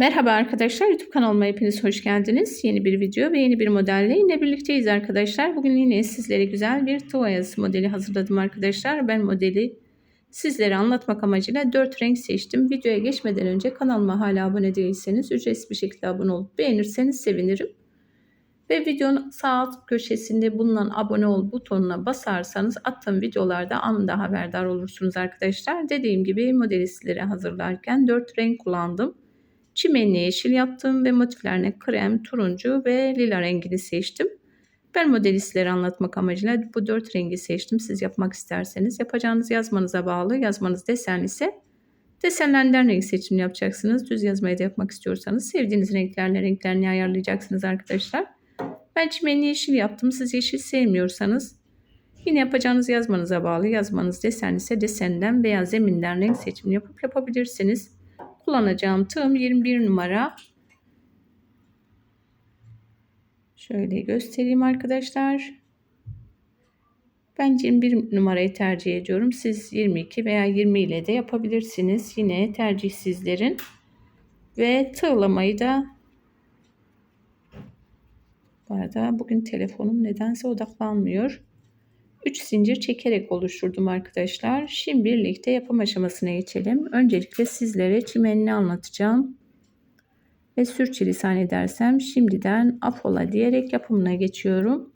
Merhaba arkadaşlar YouTube kanalıma hepiniz hoş geldiniz. Yeni bir video ve yeni bir modelle yine birlikteyiz arkadaşlar. Bugün yine sizlere güzel bir tuvalet modeli hazırladım arkadaşlar. Ben modeli sizlere anlatmak amacıyla 4 renk seçtim. Videoya geçmeden önce kanalıma hala abone değilseniz ücretsiz bir şekilde abone olup beğenirseniz sevinirim. Ve videonun sağ alt köşesinde bulunan abone ol butonuna basarsanız attığım videolarda anında haberdar olursunuz arkadaşlar. Dediğim gibi modeli sizlere hazırlarken 4 renk kullandım. Çimenli yeşil yaptım ve motiflerine krem, turuncu ve lila rengini seçtim. Ben modeli sizlere anlatmak amacıyla bu dört rengi seçtim. Siz yapmak isterseniz yapacağınız yazmanıza bağlı. Yazmanız desenli ise desenlerden renk seçimi yapacaksınız. Düz yazmayı da yapmak istiyorsanız sevdiğiniz renklerle renklerini ayarlayacaksınız arkadaşlar. Ben çimenli yeşil yaptım. Siz yeşil sevmiyorsanız yine yapacağınız yazmanıza bağlı. Yazmanız desenli ise desenden veya zeminden renk seçimi yapıp yapabilirsiniz kullanacağım tığım 21 numara. Şöyle göstereyim arkadaşlar. Ben 21 numarayı tercih ediyorum. Siz 22 veya 20 ile de yapabilirsiniz. Yine tercih sizlerin. Ve tığlamayı da bu arada bugün telefonum nedense odaklanmıyor. 3 zincir çekerek oluşturdum arkadaşlar. Şimdi birlikte yapım aşamasına geçelim. Öncelikle sizlere çimenini anlatacağım. Ve sürçülisan edersem şimdiden afola diyerek yapımına geçiyorum.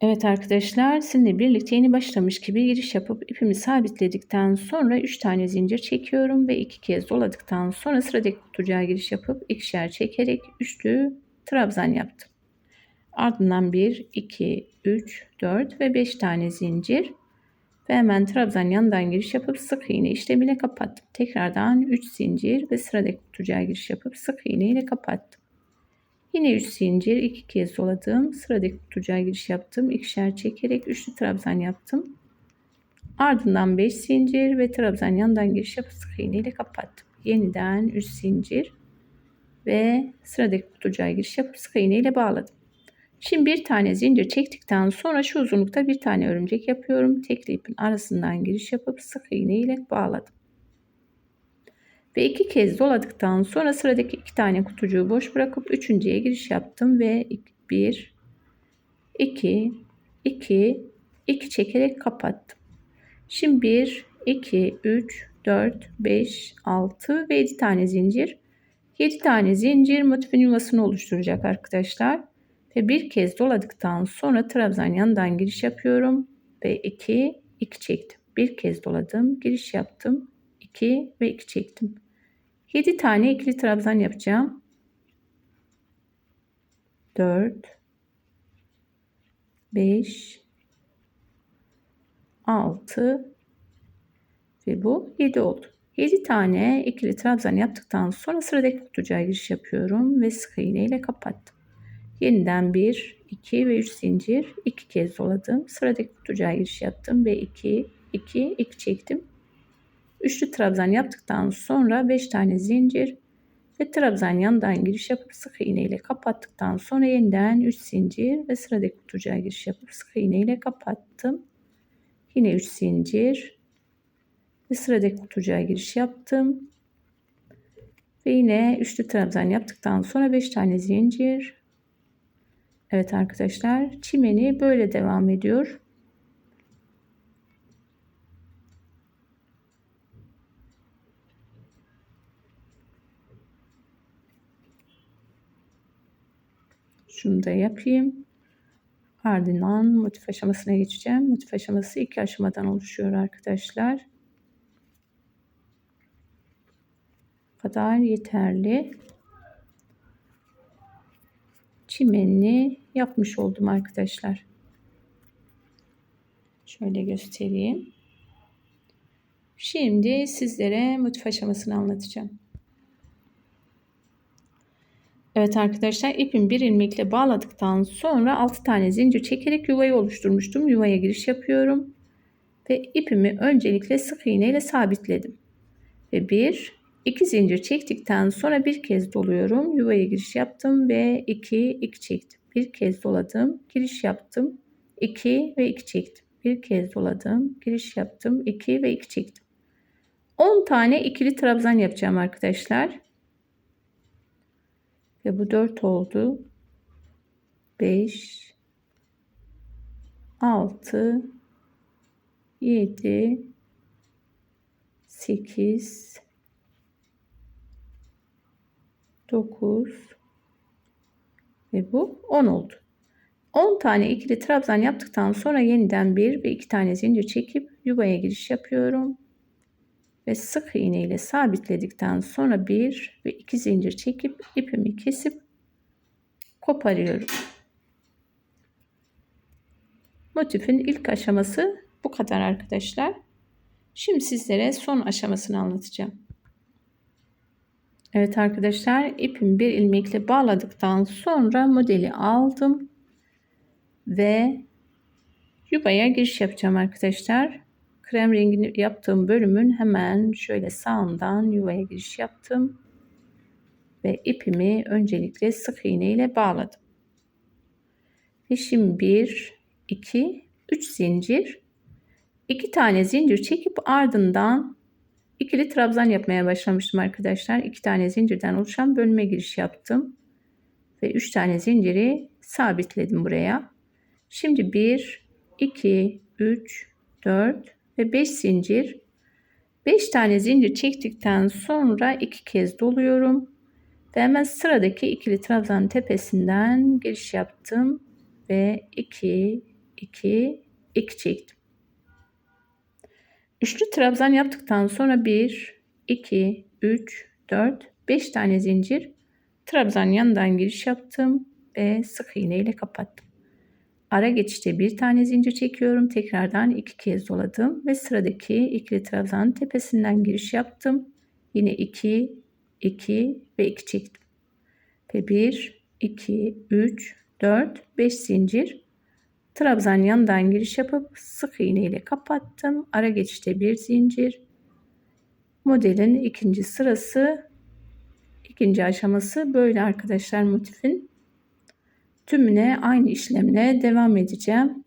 Evet arkadaşlar sizinle birlikte yeni başlamış gibi giriş yapıp ipimi sabitledikten sonra 3 tane zincir çekiyorum ve 2 kez doladıktan sonra sıradaki kutucuğa giriş yapıp ikişer çekerek üçlü trabzan yaptım. Ardından 1, 2, 3, 4 ve 5 tane zincir. Ve hemen trabzan yanından giriş yapıp sık iğne işlemiyle kapattım. Tekrardan 3 zincir ve sıradaki kutucuğa giriş yapıp sık iğne ile kapattım. Yine 3 zincir, 2 kez doladım. Sıradaki kutucuğa giriş yaptım. İkişer çekerek üçlü trabzan yaptım. Ardından 5 zincir ve trabzan yanından giriş yapıp sık iğne ile kapattım. Yeniden 3 zincir ve sıradaki kutucuğa giriş yapıp sık iğne ile bağladım. Şimdi bir tane zincir çektikten sonra şu uzunlukta bir tane örümcek yapıyorum. Tekli ipin arasından giriş yapıp sık iğne ile bağladım. Ve iki kez doladıktan sonra sıradaki iki tane kutucuğu boş bırakıp üçüncüye giriş yaptım ve bir, iki, iki, iki çekerek kapattım. Şimdi bir, iki, üç, dört, beş, altı ve yedi tane zincir. Yedi tane zincir motifin yuvasını oluşturacak arkadaşlar. Ve bir kez doladıktan sonra trabzan yanından giriş yapıyorum. Ve 2, 2 çektim. Bir kez doladım. Giriş yaptım. 2 ve 2 çektim. 7 tane ikili trabzan yapacağım. 4 5 6 ve bu 7 oldu. 7 tane ikili trabzan yaptıktan sonra sıradaki kutucuğa giriş yapıyorum ve sık iğne ile kapattım. Yeniden 1, 2 ve 3 zincir 2 kez doladım. Sıradaki kutucuğa giriş yaptım ve 2, 2, 2 çektim. Üçlü trabzan yaptıktan sonra 5 tane zincir ve trabzan yandan giriş yapıp sık iğne ile kapattıktan sonra yeniden 3 zincir ve sıradaki kutucuğa giriş yapıp sık iğne ile kapattım. Yine 3 zincir ve sıradaki kutucuğa giriş yaptım. Ve yine üçlü trabzan yaptıktan sonra 5 tane zincir Evet arkadaşlar çimeni böyle devam ediyor. Şunu da yapayım. Ardından motif aşamasına geçeceğim. Motif aşaması iki aşamadan oluşuyor arkadaşlar. Kadar yeterli çimenini yapmış oldum arkadaşlar. Şöyle göstereyim. Şimdi sizlere motif aşamasını anlatacağım. Evet arkadaşlar ipin bir ilmekle bağladıktan sonra 6 tane zincir çekerek yuvayı oluşturmuştum. Yuvaya giriş yapıyorum. Ve ipimi öncelikle sık iğne ile sabitledim. Ve 1 2 zincir çektikten sonra bir kez doluyorum. Yuvaya giriş yaptım ve 2 2 çektim. Bir kez doladım, giriş yaptım. 2 ve 2 çektim. Bir kez doladım, giriş yaptım. 2 ve 2 çektim. 10 tane ikili trabzan yapacağım arkadaşlar. Ve bu 4 oldu. 5 6 7 8 9 ve bu 10 oldu. 10 tane ikili trabzan yaptıktan sonra yeniden bir ve iki tane zincir çekip yuvaya giriş yapıyorum. Ve sık iğne ile sabitledikten sonra bir ve iki zincir çekip ipimi kesip koparıyorum. Motifin ilk aşaması bu kadar arkadaşlar. Şimdi sizlere son aşamasını anlatacağım. Evet arkadaşlar ipimi bir ilmekle bağladıktan sonra modeli aldım ve yuvaya giriş yapacağım arkadaşlar. Krem rengini yaptığım bölümün hemen şöyle sağından yuvaya giriş yaptım ve ipimi öncelikle sık iğne ile bağladım. Ve şimdi 1 2 3 zincir 2 tane zincir çekip ardından ikili trabzan yapmaya başlamıştım arkadaşlar. 2 tane zincirden oluşan bölüme giriş yaptım. Ve 3 tane zinciri sabitledim buraya. Şimdi 1, 2, 3, 4 ve 5 zincir. 5 tane zincir çektikten sonra 2 kez doluyorum. Ve hemen sıradaki ikili trabzan tepesinden giriş yaptım. Ve 2, 2, 2 çektim. Üçlü trabzan yaptıktan sonra 1, 2, 3, 4, 5 tane zincir trabzan yanından giriş yaptım ve sık iğne ile kapattım. Ara geçişte bir tane zincir çekiyorum. Tekrardan iki kez doladım ve sıradaki ikili trabzan tepesinden giriş yaptım. Yine 2, 2 ve 2 çektim. Ve 1, 2, 3, 4, 5 zincir trabzan yanından giriş yapıp sık iğne ile kapattım. Ara geçişte bir zincir. Modelin ikinci sırası ikinci aşaması böyle arkadaşlar motifin. Tümüne aynı işlemle devam edeceğim.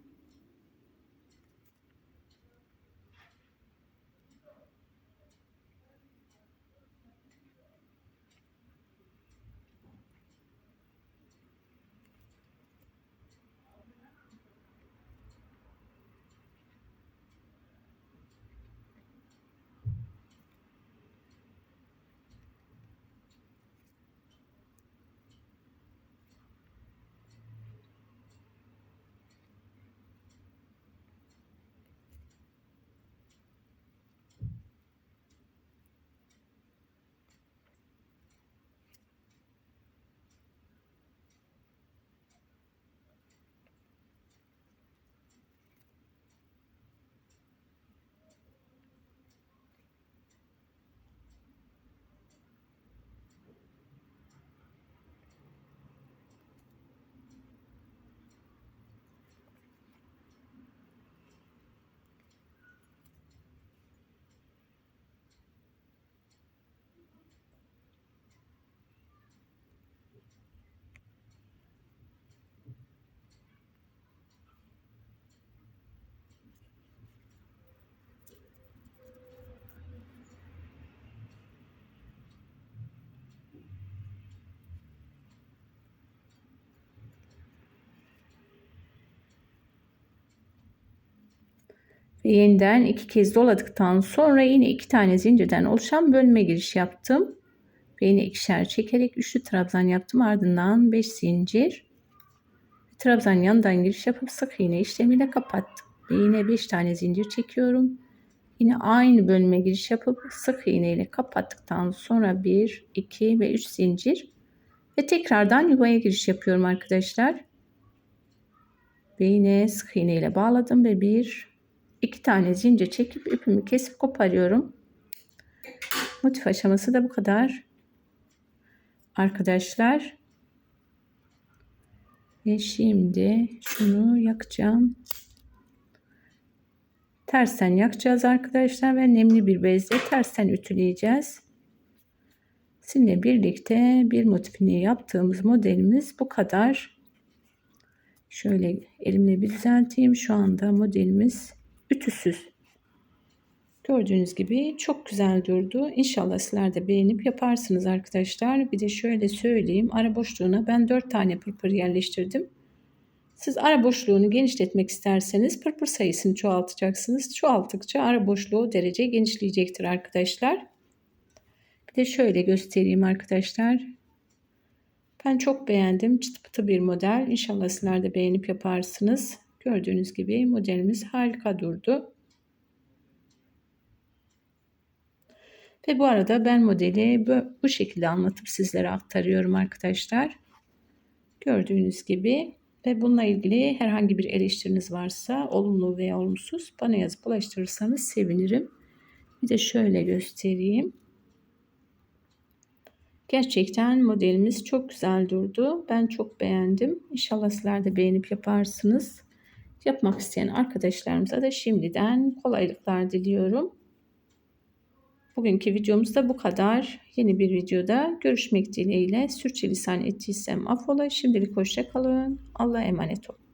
Yeniden iki kez doladıktan sonra yine iki tane zincirden oluşan bölme giriş yaptım. Ve yine ikişer çekerek üçlü trabzan yaptım. Ardından 5 zincir. Trabzan yanından giriş yapıp sık iğne işlemiyle kapattım. Ve yine 5 tane zincir çekiyorum. Yine aynı bölüme giriş yapıp sık iğne ile kapattıktan sonra 1, 2 ve 3 zincir. Ve tekrardan yuvaya giriş yapıyorum arkadaşlar. Ve yine sık iğne ile bağladım ve 1, iki tane zincir çekip ipimi kesip koparıyorum. Motif aşaması da bu kadar. Arkadaşlar. Ve şimdi şunu yakacağım. Tersten yakacağız arkadaşlar ve nemli bir bezle tersten ütüleyeceğiz. Sizinle birlikte bir motifini yaptığımız modelimiz bu kadar. Şöyle elimle bir düzelteyim. Şu anda modelimiz ütüsüz. Gördüğünüz gibi çok güzel durdu. İnşallah sizler de beğenip yaparsınız arkadaşlar. Bir de şöyle söyleyeyim. Ara boşluğuna ben 4 tane pırpır yerleştirdim. Siz ara boşluğunu genişletmek isterseniz pırpır sayısını çoğaltacaksınız. Çoğalttıkça ara boşluğu derece genişleyecektir arkadaşlar. Bir de şöyle göstereyim arkadaşlar. Ben çok beğendim. Çıtı pıtı bir model. İnşallah sizler de beğenip yaparsınız. Gördüğünüz gibi modelimiz harika durdu. Ve bu arada ben modeli bu şekilde anlatıp sizlere aktarıyorum arkadaşlar. Gördüğünüz gibi ve bununla ilgili herhangi bir eleştiriniz varsa olumlu veya olumsuz bana yazıp ulaştırırsanız sevinirim. Bir de şöyle göstereyim. Gerçekten modelimiz çok güzel durdu. Ben çok beğendim. İnşallah sizler de beğenip yaparsınız. Yapmak isteyen arkadaşlarımıza da şimdiden kolaylıklar diliyorum. Bugünkü videomuz da bu kadar. Yeni bir videoda görüşmek dileğiyle. Sürçülisan ettiysem affola. Şimdilik hoşça kalın. Allah'a emanet olun.